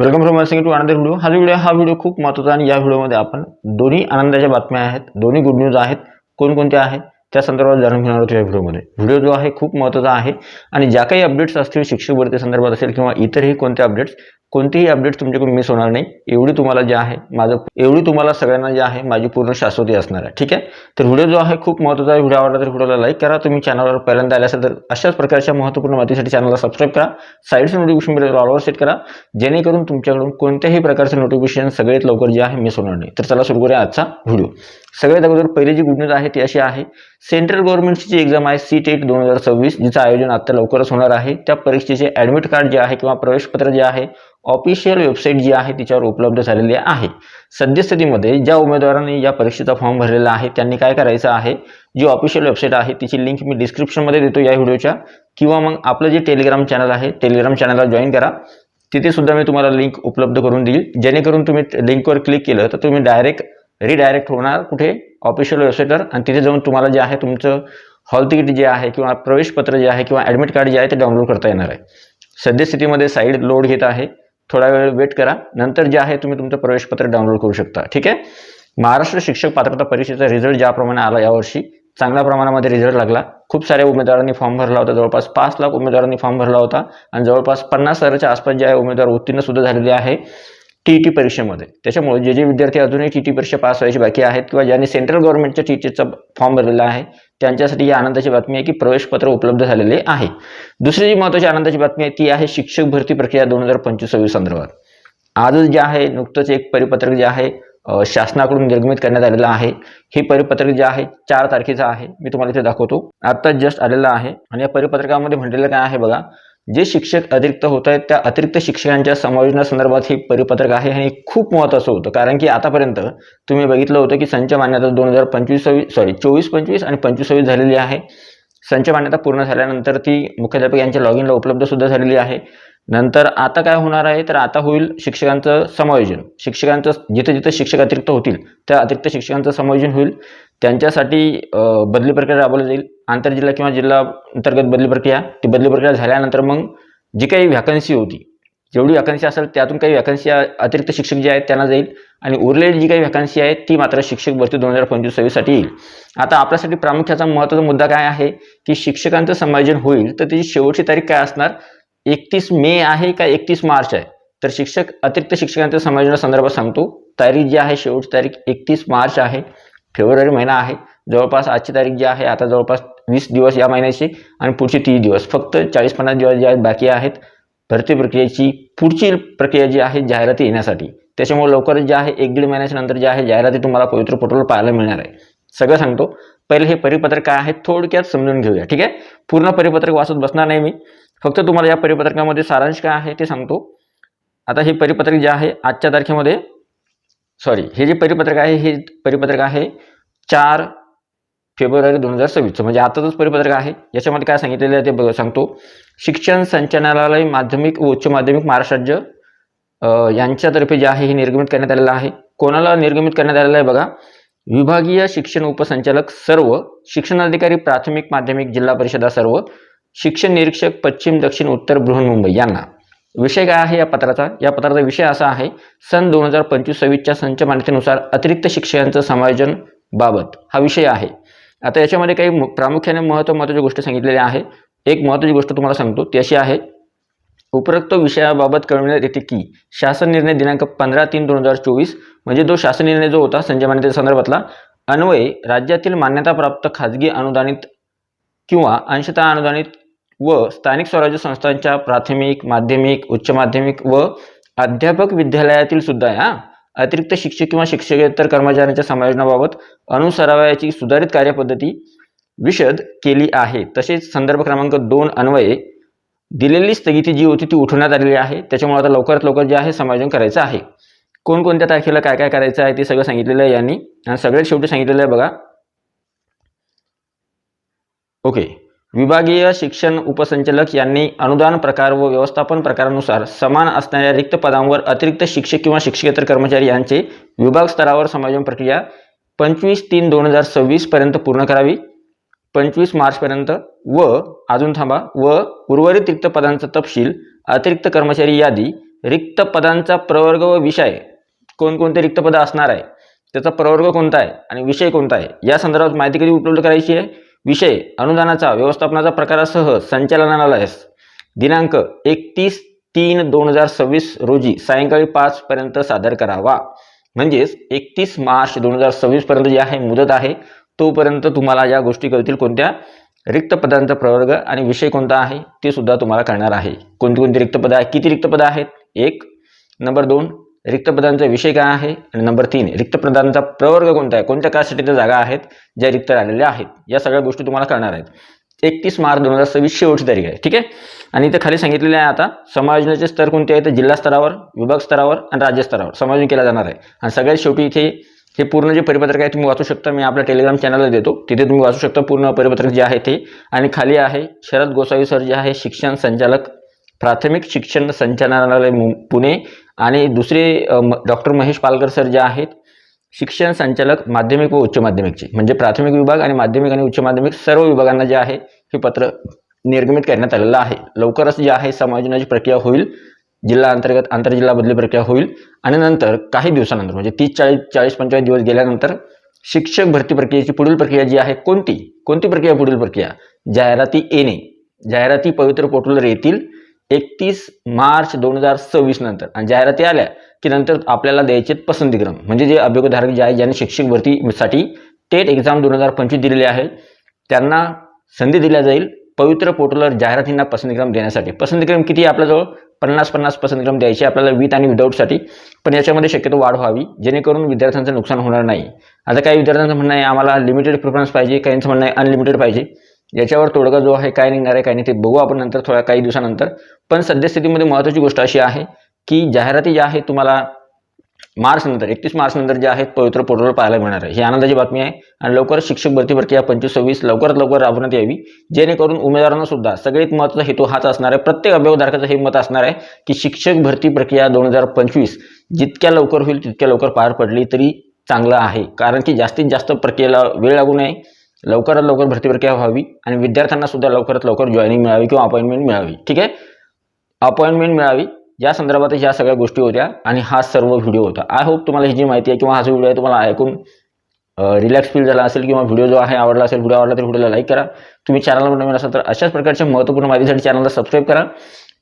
Welcome from sing to another video हा जो video हा व्हिडिओ खूप महत्त्वाचा आणि या व्हिडिओमध्ये आपण दोन्ही आनंदाच्या बातम्या आहेत दोन्ही गुड न्यूज आहेत कोणकोणत्या आहेत त्या संदर्भात जाणून घेणार होतो या व्हिडिओमध्ये व्हिडिओ जो आहे खूप महत्त्वाचा आहे आणि ज्या काही अपडेट्स असतील शिक्षक भरती संदर्भात असेल किंवा इतरही कोणत्या अपडेट्स कोणतीही अपडेट तुमच्याकडून मिस होणार नाही. एवढी तुम्हाला जे आहे माझं एवढी तुम्हाला सगळ्यांना जे आहे माझी पूर्ण शाश्वती असणार आहे. ठीक आहे? तर व्हिडिओ जो आहे खूप महत्त्वाचा आहे. व्हिडिओ आवडला तर व्हिडिओला लाईक करा. तुम्ही चॅनलवर पहिल्यांदा आले असेल तर अशाच प्रकारच्या महत्त्वपूर्ण माहितीसाठी चॅनलला सबस्क्राईब करा. साईडचं नोटिफिकेशन बेल ऑलवर सेट करा. जेणेकरून तुमच्याकडून कोणत्याही प्रकारचं नोटिफिकेशन सगळ्यात लवकर जे आहे मिस होणार नाही. तर चला सुरू करूया आजचा व्हिडिओ. सगळ्यात अगोदर पहिली जी गुड न्यूज आहे ती अशी आहे सेंट्रल गव्हर्नमेंटची जी एक्झाम आहे सी टेट दोन हजार सव्वीस जिचं आयोजन आता लवकरच होणार आहे. त्या परीक्षेचे ॲडमिट कार्ड जे आहे किंवा प्रवेशपत्र जे आहे ऑफिशियल वेबसाईट जी आहे तिच्यावर उपलब्ध झालेली आहे. सद्यस्थितीमध्ये ज्या उमेदवारांनी या परीक्षेचा फॉर्म भरलेला आहे त्यांनी काय करायचं आहे? जी ऑफिशियल वेबसाईट आहे तिची लिंक मी डिस्क्रिप्शनमध्ये देतो या व्हिडिओच्या. किंवा मग आपलं जे टेलिग्राम चॅनल आहे टेलिग्राम चॅनलला जॉईन करा. तिथे सुद्धा मी तुम्हाला लिंक उपलब्ध करून देईल. जेणेकरून तुम्ही लिंकवर क्लिक केलं तर तुम्ही डायरेक्ट रिडायरेक्ट होणार कुठे? ऑफिशियल वेबसाईटवर आणि तिथे जाऊन तुम्हाला जे आहे तुमचं हॉल तिकीट जे आहे किंवा प्रवेशपत्र जे आहे किंवा ॲडमिट कार्ड जे आहे ते डाउनलोड करता येणार आहे. सद्यस्थितीमध्ये साईड लोड घेत आहे. थोडा वेळ वेट करा. नंतर जे आहे तुम्ही तुमचं प्रवेशपत्र डाउनलोड करू शकता. ठीक आहे? महाराष्ट्र शिक्षक पात्रता परीक्षेचा रिझल्ट ज्याप्रमाणे आला यावर्षी चांगल्या प्रमाणामध्ये रिझल्ट लागला. खूप साऱ्या उमेदवारांनी फॉर्म भरला होता. जवळपास पाच लाख उमेदवारांनी फॉर्म भरला होता. आणि जवळपास पन्नास हजाराच्या आसपास जे आहे उमेदवार उत्तीर्ण सुद्धा झालेले आहे. टी ई टी परीक्षेमध्ये. त्याच्यामुळे जे जे विद्यार्थी अजूनही टी टी परीक्षा पास व्हायची बाकी आहेत किंवा ज्यांनी सेंट्रल गव्हर्नमेंटच्या टी टीचा फॉर्म भरलेला आहे त्यांच्यासाठी ही आनंदाची बातमी आहे की प्रवेशपत्र उपलब्ध झालेले आहे. दुसरी जी महत्त्वाची आनंदाची बातमी आहे ती आहे शिक्षक भरती प्रक्रिया दोन हजार पंचवीस सव्वीस संदर्भात. आजच जे आहे नुकतंच एक परिपत्रक जे आहे शासनाकडून निर्गमित करण्यात आलेलं आहे. हे परिपत्रक जे आहे चार तारखेचं आहे. मी तुम्हाला इथे दाखवतो. आत्ताच जस्ट आलेलं आहे. आणि या परिपत्रकामध्ये म्हटलेलं काय आहे बघा जे शिक्षक अतिरिक्त होत आहेत त्या अतिरिक्त शिक्षकांच्या समायोजनासंदर्भात हे परिपत्रक आहे आणि खूप महत्त्वाचं होतं. कारण की आतापर्यंत तुम्ही बघितलं होतं की संच मान्यता दोन हजार पंचवीस सव्वीस सॉरी चोवीस पंचवीस आणि पंचवीस सव्वीस झालेली आहे. संच मान्यता पूर्ण झाल्यानंतर ती मुख्याध्यापक यांच्या लॉगिनला उपलब्ध सुद्धा झालेली आहे. नंतर आता काय होणार आहे? तर आता होईल शिक्षकांचं समायोजन. शिक्षकांचं जिथे जिथे शिक्षक अतिरिक्त होतील त्या अतिरिक्त शिक्षकांचं समायोजन होईल. त्यांच्यासाठी बदली प्रक्रिया राबवली जाईल. आंतरजिल्हा किंवा जिल्हा अंतर्गत बदली प्रक्रिया ती बदली प्रक्रिया झाल्यानंतर मग जी काही व्हॅकन्सी होती जेवढी व्हॅकन्सी असेल त्यातून काही व्हॅकन्सी अतिरिक्त शिक्षक जे आहेत त्यांना जाईल. आणि उरलेली जी काही व्हॅकन्सी आहे ती मात्र शिक्षक भरती दोन हजार पंचवीस सव्वीससाठी येईल. आता आपल्यासाठी प्रामुख्याचा महत्त्वाचा मुद्दा काय आहे की शिक्षकांचं समायोजन होईल तर त्याची शेवटची तारीख काय असणार? एकतीस मे आहे का एकतीस मार्च आहे? तर शिक्षक अतिरिक्त शिक्षकांच्या समायोजनासंदर्भात सांगतो. तारीख जी आहे शेवटची तारीख एकतीस मार्च आहे. फेब्रुवारी महिना आहे. जवळपास आजची तारीख जी आहे आता जवळपास वीस दिवस या महिन्याची आणि पुढचे तीस दिवस. फक्त चाळीस पन्नास दिवस जे आहेत बाकी आहेत भरती प्रक्रियेची पुढची प्रक्रिया जी आहे जाहिराती येण्यासाठी. त्याच्यामुळे लवकरच जे आहे एक दीड महिन्याच्या नंतर जे आहे जाहिराती तुम्हाला पवित्र पोर्टल पाहायला मिळणार आहे. सगळं सांगतो. पहिले हे परिपत्रक काय आहे थोडक्यात समजून घेऊया ठीक आहे? पूर्ण परिपत्रक वाचत बसणार नाही मी. फक्त तुम्हाला या परिपत्रकामध्ये सारांश काय आहे ते सांगतो. आता हे परिपत्रक जे आहे आजच्या तारखेमध्ये सॉरी हे जे परिपत्रक आहे हे परिपत्रक आहे चार फेब्रुवारी दोन हजार सव्वीसचं म्हणजे आताचंच परिपत्रक आहे. याच्यामध्ये काय सांगितलेलं आहे ते बघ सांगतो. शिक्षण संचालनालय माध्यमिक व उच्च माध्यमिक महाराष्ट्र राज्य यांच्यातर्फे जे आहे हे निर्गमित करण्यात आलेलं आहे. कोणाला निर्गमित करण्यात आलेलं आहे बघा? विभागीय शिक्षण उपसंचालक सर्व शिक्षणाधिकारी प्राथमिक माध्यमिक जिल्हा परिषदा सर्व शिक्षण निरीक्षक पश्चिम दक्षिण उत्तर बृहन्मुंबई यांना. विषय काय आहे या पत्राचा? या पत्राचा विषय असा आहे सन दोन हजार पंचवीस सव्वीसच्या संच मान्यतेनुसार अतिरिक्त शिक्षकांचं समायोजन बाबत. हा विषय आहे. आता याच्यामध्ये काही मु- प्रामुख्याने महत्त्व महत्त्वाच्या गोष्ट सांगितलेल्या आहे. एक महत्त्वाची गोष्ट तुम्हाला सांगतो ती अशी आहे. उपरोक्त विषयाबाबत कळविण्यात येते की शासन निर्णय दिनांक पंधरा तीन दोन हजार चोवीस म्हणजे जो शासन निर्णय जो होता संजय मान्यते संदर्भातला अन्वये राज्यातील मान्यताप्राप्त खाजगी अनुदानित किंवा अंशतः अनुदानित व स्थानिक स्वराज्य संस्थांच्या प्राथमिक माध्यमिक उच्च माध्यमिक व अध्यापक विद्यालयातील सुद्धा या अतिरिक्त शिक्षक किंवा शिक्षकेतर कर्मचाऱ्यांच्या समायोजनाबाबत अनुसरावयाची सुधारित कार्यपद्धती विशद केली आहे. तसेच संदर्भ क्रमांक दोन अन्वये दिलेली स्थगिती जी होती ती उठवण्यात आलेली आहे. त्याच्यामुळे आता लवकरात लवकर जे आहे समायोजन करायचं आहे. कोणकोणत्या तारखेला काय काय करायचं आहे ते सगळं सांगितलेलं आहे यांनी. आणि सगळ्यात शेवटी सांगितलेलं आहे बघा. ओके. विभागीय शिक्षण उपसंचालक यांनी अनुदान प्रकार व व्यवस्थापन प्रकारानुसार समान असणाऱ्या रिक्त पदांवर अतिरिक्त शिक्षक किंवा शिक्षकेतर कर्मचारी यांचे विभाग स्तरावर समायोजन प्रक्रिया पंचवीस तीन दोन हजार सव्वीसपर्यंत पूर्ण करावी पंचवीस मार्चपर्यंत व अजून थांबा व उर्वरित रिक्त पदांचा तपशील अतिरिक्त कर्मचारी यादी रिक्त पदांचा प्रवर्ग व विषय कोणकोणते रिक्त पदं असणार आहे त्याचा प्रवर्ग कोणता आहे आणि विषय कोणता आहे या संदर्भात माहिती कधी उपलब्ध करायची आहे? विषय अनुदानाचा व्यवस्थापनाचा प्रकारासह संचालनालयास. दिनांक एकतीस तीन दोन हजार सव्वीस रोजी सायंकाळी पाचपर्यंत सादर करावा. म्हणजेच एकतीस मार्च दोन हजार सव्वीसपर्यंत जी आहे मुदत आहे तोपर्यंत तुम्हाला या गोष्टी कळतील कोणत्या रिक्त पदांचा प्रवर्ग आणि विषय कोणता आहे ते सुद्धा तुम्हाला कळणार आहे. कोणती कोणती रिक्त पदं आहे किती रिक्त पदं आहेत? एक. नंबर दोन. रिक्त पदांचा विषय काय आहे? आणि नंबर तीन रिक्त पदांचा प्रवर्ग कोणता आहे? कोणत्या कास्टच्या जागा आहेत ज्या रिक्त राहिलेल्या आहेत? या सगळ्या गोष्टी तुम्हाला कळणार आहेत. एकतीस मार्च दोन हजार सव्वीस शेवटची तारीख आहे ठीक आहे? आणि इथे खाली सांगितलेले आहे आता समायोजनाचे स्तर कोणते आहेत? तर जिल्हा स्तरावर विभाग स्तरावर आणि राज्य स्तरावर समायोजन केला जाणार आहे. आणि सगळ्यात शेवटी इथे हे पूर्ण जे परिपत्रक आहे तुम्ही वाचू शकता. मी आपल्या टेलिग्राम चॅनलला देतो. तिथे तुम्ही वाचू शकता पूर्ण परिपत्रक जे आहे ते. आणि खाली आहे शरद गोसावी सर जे आहे शिक्षण संचालक प्राथमिक शिक्षण संचालनालय मु- पुणे आणि दुसरे डॉक्टर महेश पालकर सर जे आहेत शिक्षण संचालक माध्यमिक व उच्च माध्यमिकचे. म्हणजे प्राथमिक विभाग आणि माध्यमिक आणि उच्च माध्यमिक सर्व विभागांना जे आहे हे पत्र निर्गमित करण्यात आलेलं आहे. लवकरच जे आहे समायोजनाची प्रक्रिया होईल. जिल्हा अंतर्गत आंतरजिल्हा बदली प्रक्रिया होईल. आणि नंतर काही दिवसानंतर म्हणजे तीस चाळीस चाळीस पंचेचाळीस दिवस गेल्यानंतर शिक्षक भरती प्रक्रियेची पुढील प्रक्रिया जी आहे कोणती? कोणती प्रक्रिया पुढील प्रक्रिया? जाहिराती येणे. जाहिराती पवित्र पोर्टलवर येतील. एकतीस मार्च दोन हजार सव्वीस नंतर. आणि जाहिराती आल्या की नंतर आपल्याला द्यायचे पसंतीक्रम. म्हणजे जे अभियोगधारक जे आहे ज्यांनी शिक्षक भरतीसाठी टेट एक्झाम दोन हजार पंचवीस दिलेली आहे त्यांना संधी दिल्या जाईल पवित्र पोर्टलवर जाहिरातींना पसंतीक्रम देण्यासाठी. पसंतीक्रम किती आहे आपल्याजवळ? पन्नास पन्नास पसंतीक्रम द्यायचे आपल्याला विथ आणि विदाऊटसाठी पण याच्यामध्ये शक्यतो वाढ व्हावी जेणेकरून विद्यार्थ्यांचं नुकसान होणार नाही. आता काही विद्यार्थ्यांचं म्हणणं आहे आम्हाला लिमिटेड प्रिफरन्स पाहिजे काहींचं म्हणणं आहे अनलिमिटेड पाहिजे. याच्यावर तोडगा जो आहे काय निघणार आहे काय नाही ते बघू आपण नंतर थोड्या काही दिवसानंतर. पण सद्यस्थितीमध्ये महत्त्वाची गोष्ट अशी आहे की जाहिराती ज्या आहेत तुम्हाला मार्च नंतर एकतीस मार्च नंतर जे आहेत पवित्र पोर्टलवर पाहायला मिळणार आहे. ही आनंदाची बातमी आहे आणि लवकरच शिक्षक भरती प्रक्रिया पंचवीस सव्वीस लवकरात लवकर राबवण्यात यावी. जेणेकरून उमेदवारांना सुद्धा सगळ्यात महत्त्वाचा हेतू हाच असणार आहे. प्रत्येक अभिभावधारकाचं हे मत असणार आहे की शिक्षक भरती प्रक्रिया दोन हजार पंचवीस जितक्या लवकर होईल तितक्या लवकर पार पडली तरी चांगलं आहे. कारण की जास्तीत जास्त प्रक्रियेला वेळ लागू नये. लवकरात लवकर भरती प्रक्रिया व्हावी आणि विद्यार्थ्यांना सुद्धा लवकरात लवकर जॉईनिंग मिळावी किंवा अपॉइंटमेंट मिळावी. ठीक आहे? अपॉइंटमेंट मिळावी. या संदर्भात ह्या सगळ्या गोष्टी होत्या आणि हा सर्व व्हिडिओ होता. आय होप तुम्हाला ही जी माहिती आहे किंवा हा जो व्हिडिओ आहे तुम्हाला ऐकून रिलॅक्स फील झाला असेल किंवा व्हिडिओ जो आहे आवडला असेल व्हिडिओ आवडला तर व्हिडिओला लाईक करा. तुम्ही चॅनलवर नवीन असाल तर अशाच प्रकारच्या महत्त्वपूर्ण माहितीसाठी चॅनलला सबस्क्राईब करा.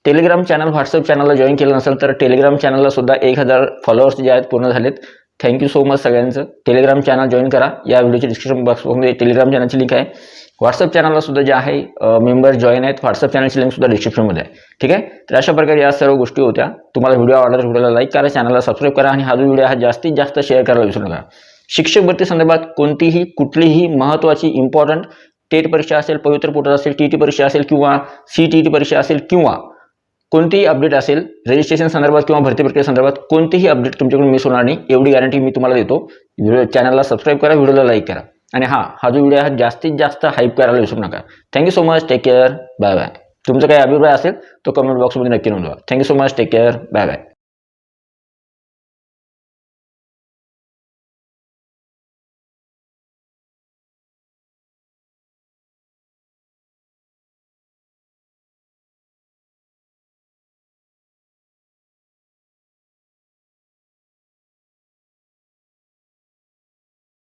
टेलिग्राम चॅनल व्हॉट्सअप चॅनलला जॉईन केलं नसेल तर टेलिग्राम चॅनलला सुद्धा एक हजार फॉलोअर्स जे आहेत पूर्ण झालेत. थँक्यू सो मच सगळ्यांचं. टेलिग्राम चॅनल जॉईन करा. या व्हिडिओच्या डिस्क्रिप्शन बॉक्समध्ये टेलिग्राम चॅनलची लिंक आहे. व्हॉट्सअप चॅनलला सुद्धा जे आहे मेंबर जॉईन आहेत व्हॉट्सअप चॅनलची लिंक सुद्धा डिस्क्रिप्शनमध्ये आहे. ठीक आहे? तर अशा प्रकारे या सर्व गोष्टी होत्या. तुम्हाला व्हिडिओ आवडला तर व्हिडिओला लाईक करा चॅनलला सबस्क्राईब करा आणि हा जो व्हिडिओ हा जास्तीत जास्त शेअर करायला विसरू नका. शिक्षक भरती संदर्भात कोणतीही कुठलीही महत्त्वाची इम्पॉर्टंट टेट परीक्षा असेल पवित्र पोटात असेल टी टी परीक्षा असेल किंवा सी टी टी परीक्षा असेल किंवा कोणतीही अपडेट असेल रजिस्ट्रेशन संदर्भात किंवा भरती प्रक्रिये संदर्भात कोणतीही अपडेट तुमच्याकडून मिस होणार नाही एवढी गॅरंटी मी तुम्हाला देतो. व्हिडिओ चॅनलला सबस्क्राईब करा व्हिडिओला लाईक करा. आणि हां हा जो व्हिडिओ आहे जास्तीत जास्त हाईप करायला विसरू नका. Thank you so much take care bye bye तुमचा काही अभिप्राय असेल तो कमेंट बॉक्समध्ये नक्की नोंदवा. Thank you so much take care bye bye